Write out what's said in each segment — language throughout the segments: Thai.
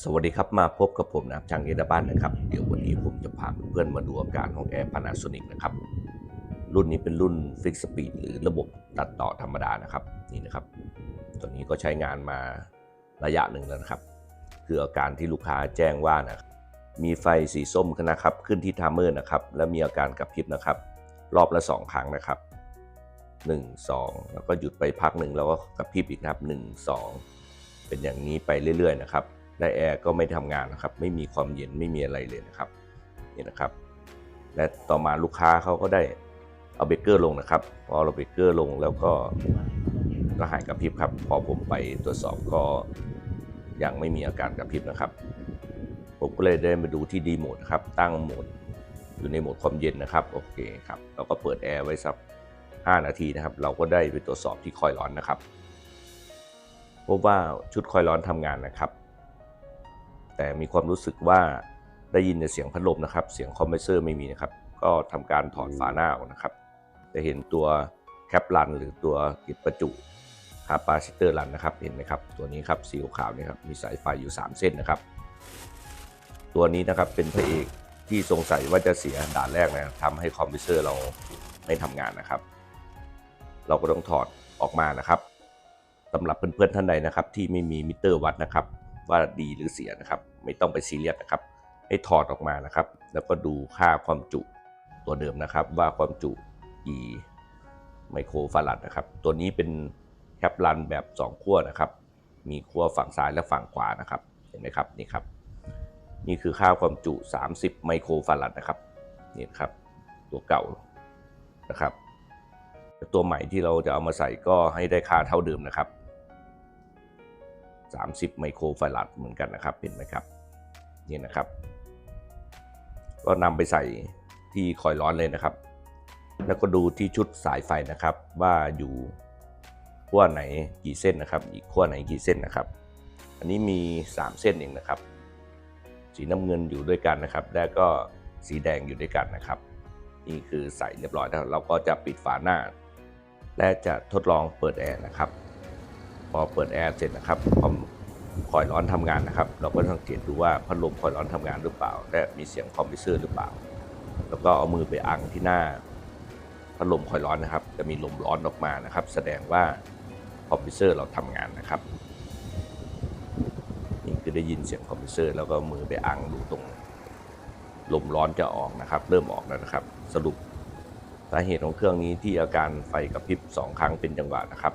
สวัสดีครับมาพบกับผมนะครับช่างเอดาบ้านนะครับเดี๋ยววันนี้ผมจะพาเพื่อนมาดูอาการของแอร์ Panasonic นะครับ รุ่นนี้เป็นรุ่น Fix Speed หรือระบบตัดต่อธรรมดานะครับนี่นะครับ ตัวนี้ก็ใช้งานมาระยะหนึ่งแล้วนะครับ คืออาการที่ลูกค้าแจ้งว่านะมีไฟสีส้มนะครับขึ้นที่ทามเมอร์นะครับและมีอาการกระพริบนะครับ รอบละ 2 ครั้งนะครับ 1 2 แล้วก็หยุดไปพักหนึ่งแล้วก็กระพริบอีกนะครับ 1 2 เป็นอย่างนี้ไปเรื่อย ๆ นะครับ และแอร์ก็ไม่ทำงานนะครับ ไม่มีความเย็นไม่มีอะไรเลยนะครับนี่นะครับ และต่อมาลูกค้าเขาก็ได้เอาเบรกเกอร์ลงนะครับ พอเราเบรกเกอร์ลงแล้วก็ก็หายกระพริบครับ พอผมไปตรวจสอบก็ยังไม่มีอาการกระพริบนะครับ ผมก็เลยได้มาดูที่ดีโหมดนะครับ ตั้งโหมดอยู่ในโหมดความเย็นนะครับ โอเคครับ เราก็เปิดแอร์ไว้สัก 5 นาทีนะครับ เราก็ได้ไปตรวจสอบที่คอยร้อนนะครับ พบว่าชุดคอยร้อนทำงานนะครับ แต่มีความรู้สึกว่าได้ยินแต่เสียงพัดลมนะครับ เสียงคอมเพรสเซอร์ไม่มีนะครับ ก็ทำการถอดฝาหน้าออกนะครับ จะเห็นตัวแคปลันหรือตัวกิดประจุคาปาซิเตอร์ลันนะครับ เห็นไหมครับ ตัวนี้ครับสีขาวนี่ครับ มีสายไฟอยู่ 3 เส้นนะครับ ตัวนี้นะครับเป็นพระเอกที่สงสัยว่าจะเสียด่านแรกนะทำให้คอมเพรสเซอร์เราไม่ทำงานนะครับ เราก็ต้องถอดออกมานะครับสำหรับเพื่อนๆท่านใดนะครับ ที่ไม่มีมิเตอร์วัดนะครับ ว่าดีหรือเสียนะครับ ไม่ต้องไปซีเรียสนะครับ ให้ถอดออกมานะครับ แล้วก็ดูค่าความจุตัวเดิมนะครับ ว่าความจุกี่ไมโครฟาราดนะครับ ตัวนี้เป็นแคปลันแบบ 2 ขั้วนะครับ มีขั้วฝั่งซ้ายและฝั่งขวานะครับ เห็นไหมครับนี่ครับนี่คือค่าความจุ 30 ไมโครฟาราดนะครับนี่ครับ ตัวเก่านะครับ ตัวใหม่ที่เราจะเอามาใส่ก็ให้ได้ค่าเท่าเดิมนะครับ 30 ไมโครฟาราดเหมือนกันนะครับเห็นไหมครับนี่นะครับ ก็นำไปใส่ที่คอยล์ร้อนเลยนะครับ แล้วก็ดูที่ชุดสายไฟนะครับ ว่าอยู่ขั้วไหนกี่เส้นนะครับ อีกขั้วไหนกี่เส้นนะครับ อันนี้มี 3 เส้นเองนะครับ สีน้ำเงินอยู่ด้วยกันนะครับ แล้วก็สีแดงอยู่ด้วยกันนะครับ นี่คือใส่เรียบร้อยแล้วเราก็จะปิดฝาหน้า และจะทดลองเปิดแอร์นะครับ พอเปิดแอร์เสร็จนะครับพอคอยร้อนทำงานนะครับ เราก็สังเกตดูว่าพัดลมคอยร้อนทำงานหรือเปล่า และมีเสียงคอมพรสเซอร์หรือเปล่า แล้วก็เอามือไปอังที่หน้าพัดลมคอยร้อนนะครับ จะมีลมร้อนออกมานะครับ แสดงว่าคอมพรสเซอร์เราทำงานนะครับนี่คือได้ยินเสียงคอมพรสเซอร์ แล้วก็มือไปอังดูตรงลมร้อนจะออกนะครับ เริ่มออกแล้วนะครับ สรุปสาเหตุของเครื่องนี้ที่อาการไฟกระพริบสองครั้งเป็นจังหวะนะครับ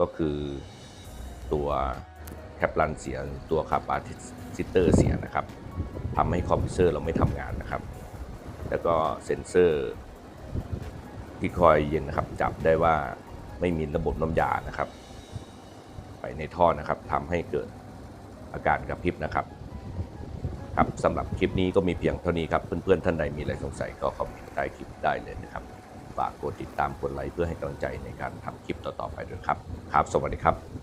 ก็คือตัวแคปลันเสียตัวคาปาซิเตอร์เสียนะครับทำให้คอมพิวเตอร์เราไม่ทำงานนะครับ แล้วก็เซ็นเซอร์ที่คอยเย็นนะครับจับได้ว่าไม่มีระบบน้ำยานะครับ ไปในท่อนะครับทำให้เกิดอาการกระพริบนะครับครับสำหรับคลิปนี้ก็มีเพียงเท่านี้ครับ เพื่อนๆท่านใดมีอะไรสงสัยก็คอมเมนต์ใต้คลิปได้เลยนะครับ ฝากกดติดตามกดไลค์เพื่อให้กำลังใจในการทำคลิปต่อๆไปด้วยครับ ครับ สวัสดีครับ